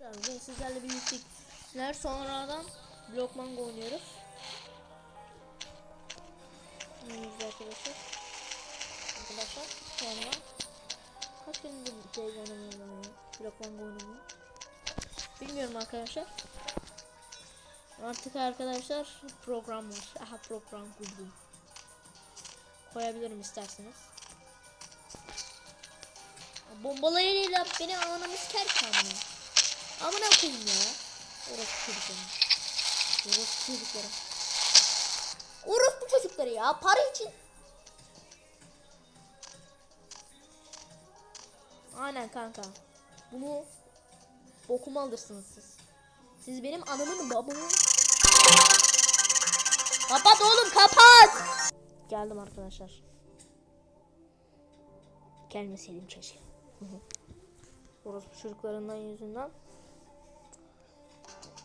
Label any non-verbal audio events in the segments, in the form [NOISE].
Bugün sizlerle birlikteler sonradan Blockmango oynuyoruz. Oynuyoruz arkadaşlar. Arkadaşlar sonra kaç gündür şey oynamıyorum ya. Blockmango oynamıyorum. Bilmiyorum arkadaşlar. Artık arkadaşlar program var. Aha program kurdum. Koyabilirim isterseniz. Bombalarıyla beni anamı siker ki amına. Koyayım ya. Orospu çocukları. Orospu çocukları. Orospu çocukları ya. Para için. Aynen kanka. Bunu bokuma alırsınız siz. Siz benim anamın babamın. Kapat oğlum kapat. Geldim arkadaşlar. Gelmeseydim keşke. Orospu çocuklarından yüzünden.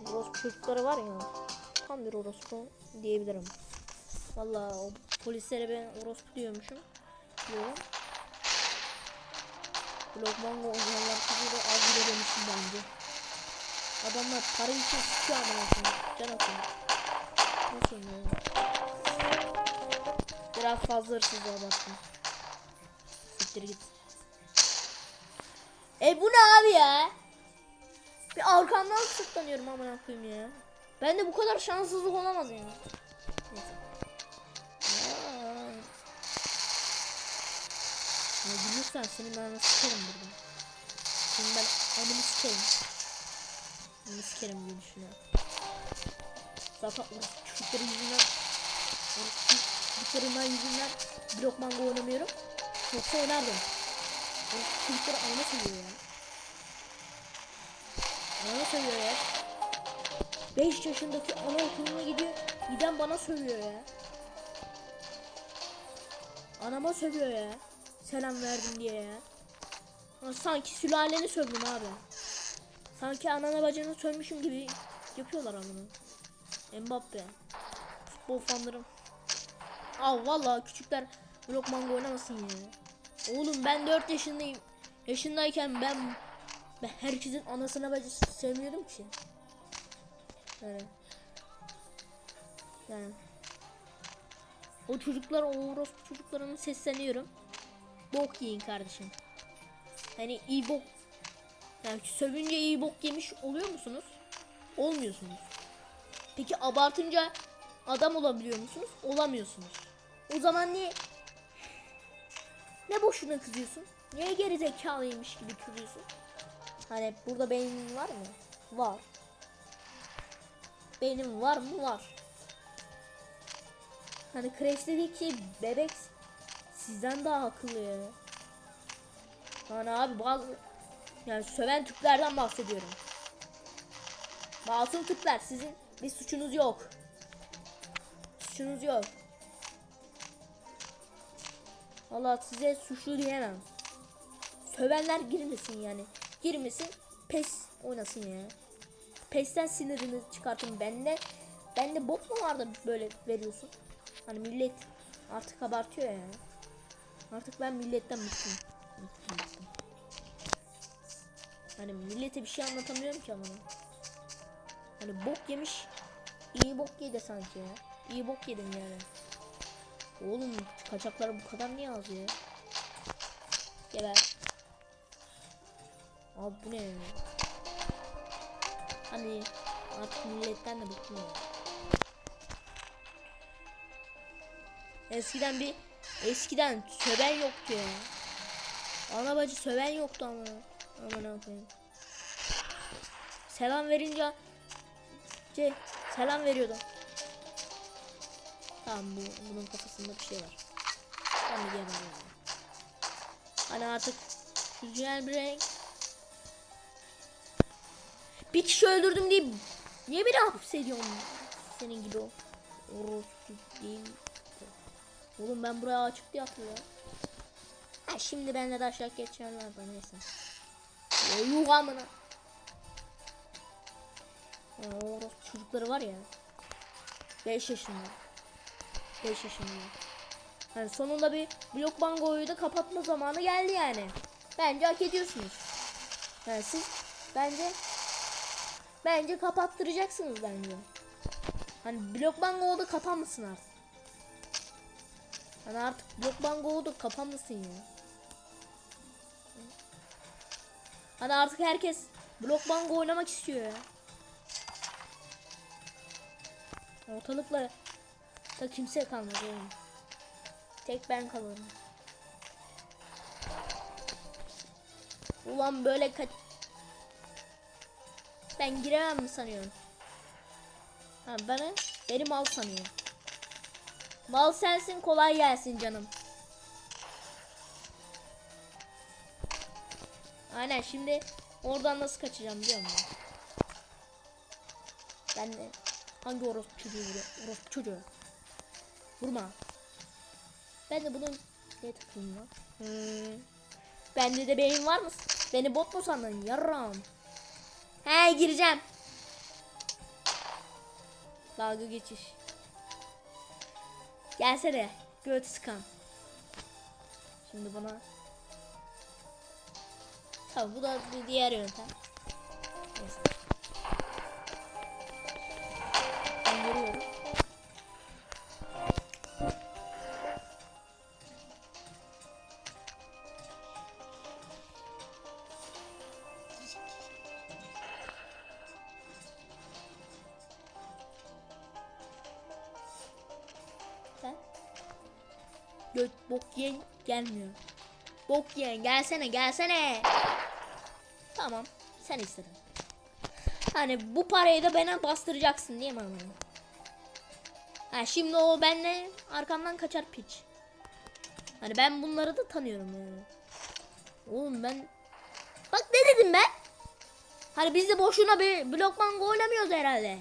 Orospu çocukları var ya. Tam bir orospu diyebilirim. Vallahi o polislere ben orospu diyormuşum. Diyorum. Blokmango oynayanlar kızı da az bile demişim bence. Adamlar para için sıkıyor ama? Can atıyor. Nasıl oynuyor? Biraz fazla hırsızlığa abarttım. Siktir git. E bu ne abi ya? Bir arkamdan sırtlanıyorum amına koyayım ya. Ben de bu kadar şanssızlık olamaz ya. Aa. Ya senin ben sikerim burada. Senin ben amını sikerim. Amını sikerim gülüşüne. Zaten o çocukların yüzünden çocuklarından yüzünden blokmango oynamıyorum. Yoksa oynardım. Çocukları ana seviyor ya. Bana sövüyor ya. 5 yaşındaki anaokuluna gidiyor. Giden bana sövüyor ya. Anama sövüyor ya. Selam verdim diye ya. Ama sanki sülaleni sövdüm abi. Sanki anana bacını sövmüşüm gibi yapıyorlar amına. Mbappe. Futbol fanlarım. Aa vallahi küçükler blok manga oynamasın ya. Oğlum ben 4 yaşındayım. Yaşındayken ben ben herkesin anasına bacısı sevmiyordum ki. Yani. Yani. O çocuklar, o orospu çocuklarına sesleniyorum. Bok yiyin kardeşim. Hani iyi bok. Yani sövünce iyi bok yemiş oluyor musunuz? Olmuyorsunuz. Peki abartınca adam olabiliyor musunuz? Olamıyorsunuz. O zaman niye ne boşuna kızıyorsun? Niye geri zekalıymış gibi kızıyorsun? Hani burada beynin var mı? Var. Beynim var mı? Var. Hani Crash'teki bebek sizden daha akıllı ya. Hani abi bazı yani söven Türklerden bahsediyorum. Masum Türkler sizin bir suçunuz yok. Suçunuz yok. Valla size suçlu diyemem. Sövenler girmesin yani. Girmesin pes oynasın ya. Pes'ten sinirini çıkartın bende. Bende bot mu vardı böyle veriyorsun? Hani millet artık abartıyor ya. Artık ben milletten bıktım. Hani millete bir şey anlatamıyorum ki ama. Hani bok yemiş. iyi bok yedi sanki ya. İyi bok yedim yani. Oğlum kaçaklar bu kadar niye az ya? Geber. Abi ne? Hani artık milletten de bıktım ya. Eskiden bir eskiden söven yoktu ya. Ana bacı söven yoktu ama. Aman ne yapayım. Selam verince şey, selam veriyordu. Tamam bu bunun kafasında bir şey var. Ben de. Hani artık güzel bir renk bir kişi öldürdüm diye niye beni hapsediyorsun? Senin gibi o. Orospu değil. Oğlum ben buraya açık diye hatırlıyorum. Ha şimdi benle de aşağı geçerler bana neyse. Yuh amına. Orospu çocukları var ya. 5 yaşında. 5 yaşında. Yani sonunda bir blok bangoyu da kapatma zamanı geldi yani. Bence hak ediyorsunuz. Yani siz bence Bence kapattıracaksınız bence. Hani Blockman Go'da kapanmasın artık. Hani artık Blockman Go'da kapanmasın ya. Hani artık herkes Blockman Go oynamak istiyor ya. Ortalıkla da kimse kalmadı oğlum. Tek ben kalırım. Ulan böyle kaç... Ben giremem mi sanıyorum? Ha bana beni mal sanıyor. Mal sensin kolay gelsin canım. Aynen şimdi oradan nasıl kaçacağım biliyor musun? Ben de hangi orospu çocuğu vuruyor? Orospu çocuğu. Vurma. Ben de bunu ne takayım lan? Hmm. Bende de beyin var mı? Beni bot mu sandın? Yarram. He gireceğim. Dalga geçiş. Gelsene. Göt sıkan. Şimdi bana. Tabi bu da diğer yöntem. Neyse. Göt bok yiyen gelmiyor. Bok yiyen gelsene gelsene. Tamam sen istedin. Hani bu parayı da bana bastıracaksın değil mi ama? Ha şimdi o benle arkamdan kaçar piç. Hani ben bunları da tanıyorum yani. Oğlum ben Bak ne dedim ben? Hani biz de boşuna bir blokman oynamıyoruz herhalde.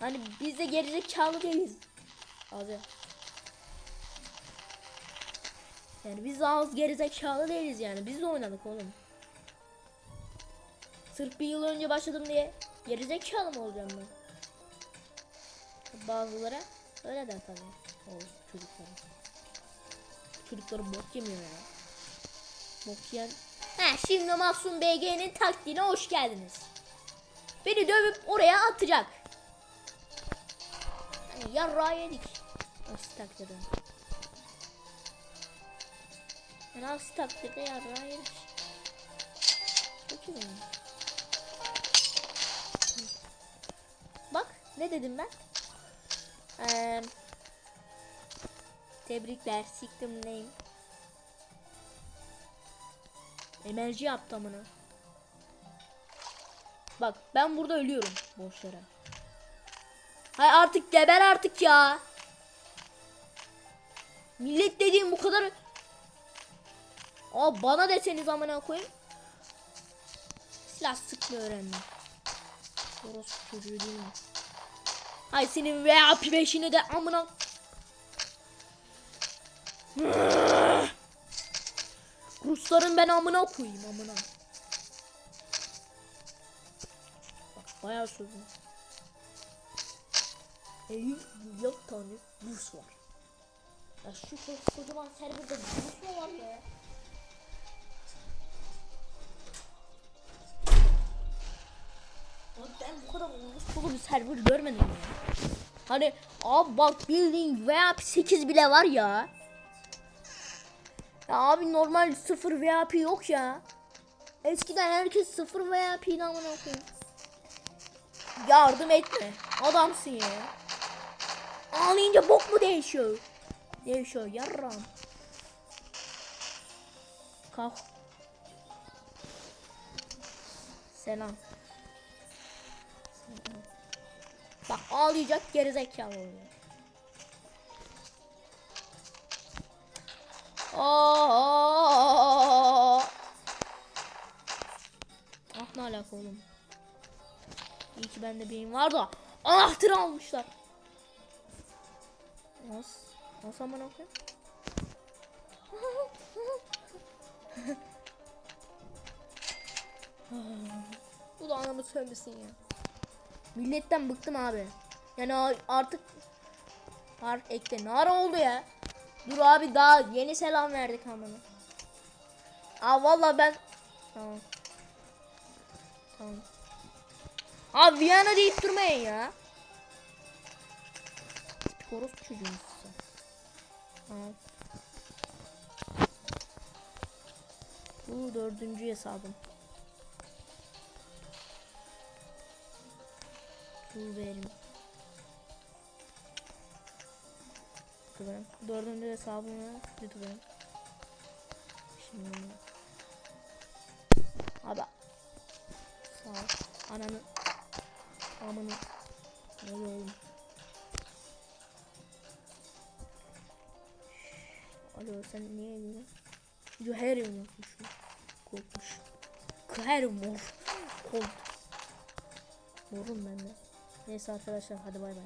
Hani biz de gerizekalı değiliz. Abi. Yani biz az gerizekalı değiliz yani. Biz de oynadık oğlum. Sırf bir yıl önce başladım diye gerizekalı mı olacağım ben? Bazıları öyle der tabii. O çocuklar. Çocukları bok yemiyor ya. Bok yiyen. He şimdi Mahsun BG'nin taktiğine hoş geldiniz. Beni dövüp oraya atacak. Yani yarrağı yedik. Aksi takdirde. Yani aksi takdirde. Çok iyi yani. Bak ne dedim ben? Eee tebrikler siktim neyim. Emerci yaptı amına. Bak ben burada ölüyorum boş yere. Hay artık geber artık ya. Millet dediğim bu kadar. Aa bana deseniz amına koyayım. Silah sıkmayı öğrendim. Orospu çocuğu değil mi? Hay senin veya peşini de amına. Rusların ben amına koyayım amına. Bak bayağı sözüm. 50 milyon tane Rus var. Ya şu ko- kocaman serverde Rus mu var be? Ben bu kadar Rus dolu bir server görmedim ya. Hani abi bak bildiğin VIP 8 bile var ya. Ya abi normal 0 VIP yok ya. Eskiden herkes 0 VIP'den amına koyayım. Yardım etme. Adamsın ya. Ağlayınca bok mu değişiyor? Değişiyor yarram. Kalk. Selam. Selam. Bak ağlayacak gerizekalı oluyor. Aa! Ah ne alaka oğlum. İyi ki bende beyin var da anahtarı almışlar. Nasıl? Nasıl aman okuyayım? [LAUGHS] Bu da anamı sövmesin ya. Milletten bıktım abi. Yani artık Harf ekle. Ne ara oldu ya? Dur abi daha yeni selam verdik amına. Aa valla ben Tamam. Tamam. Abi Viyana deyip durmayın ya. Tipik orospu Tamam. Bu dördüncü hesabım. YouTuber'im. YouTuber'im. Dördüncü hesabım ya. YouTuber'im. Şimdi Abi Sağ ol. Ananı Amını Alo sen niye gidiyorsun? Cüherim olmuş. Korkmuş. Kıherim mor. Kork. Morum ben de. Neyse arkadaşlar hadi bay bay.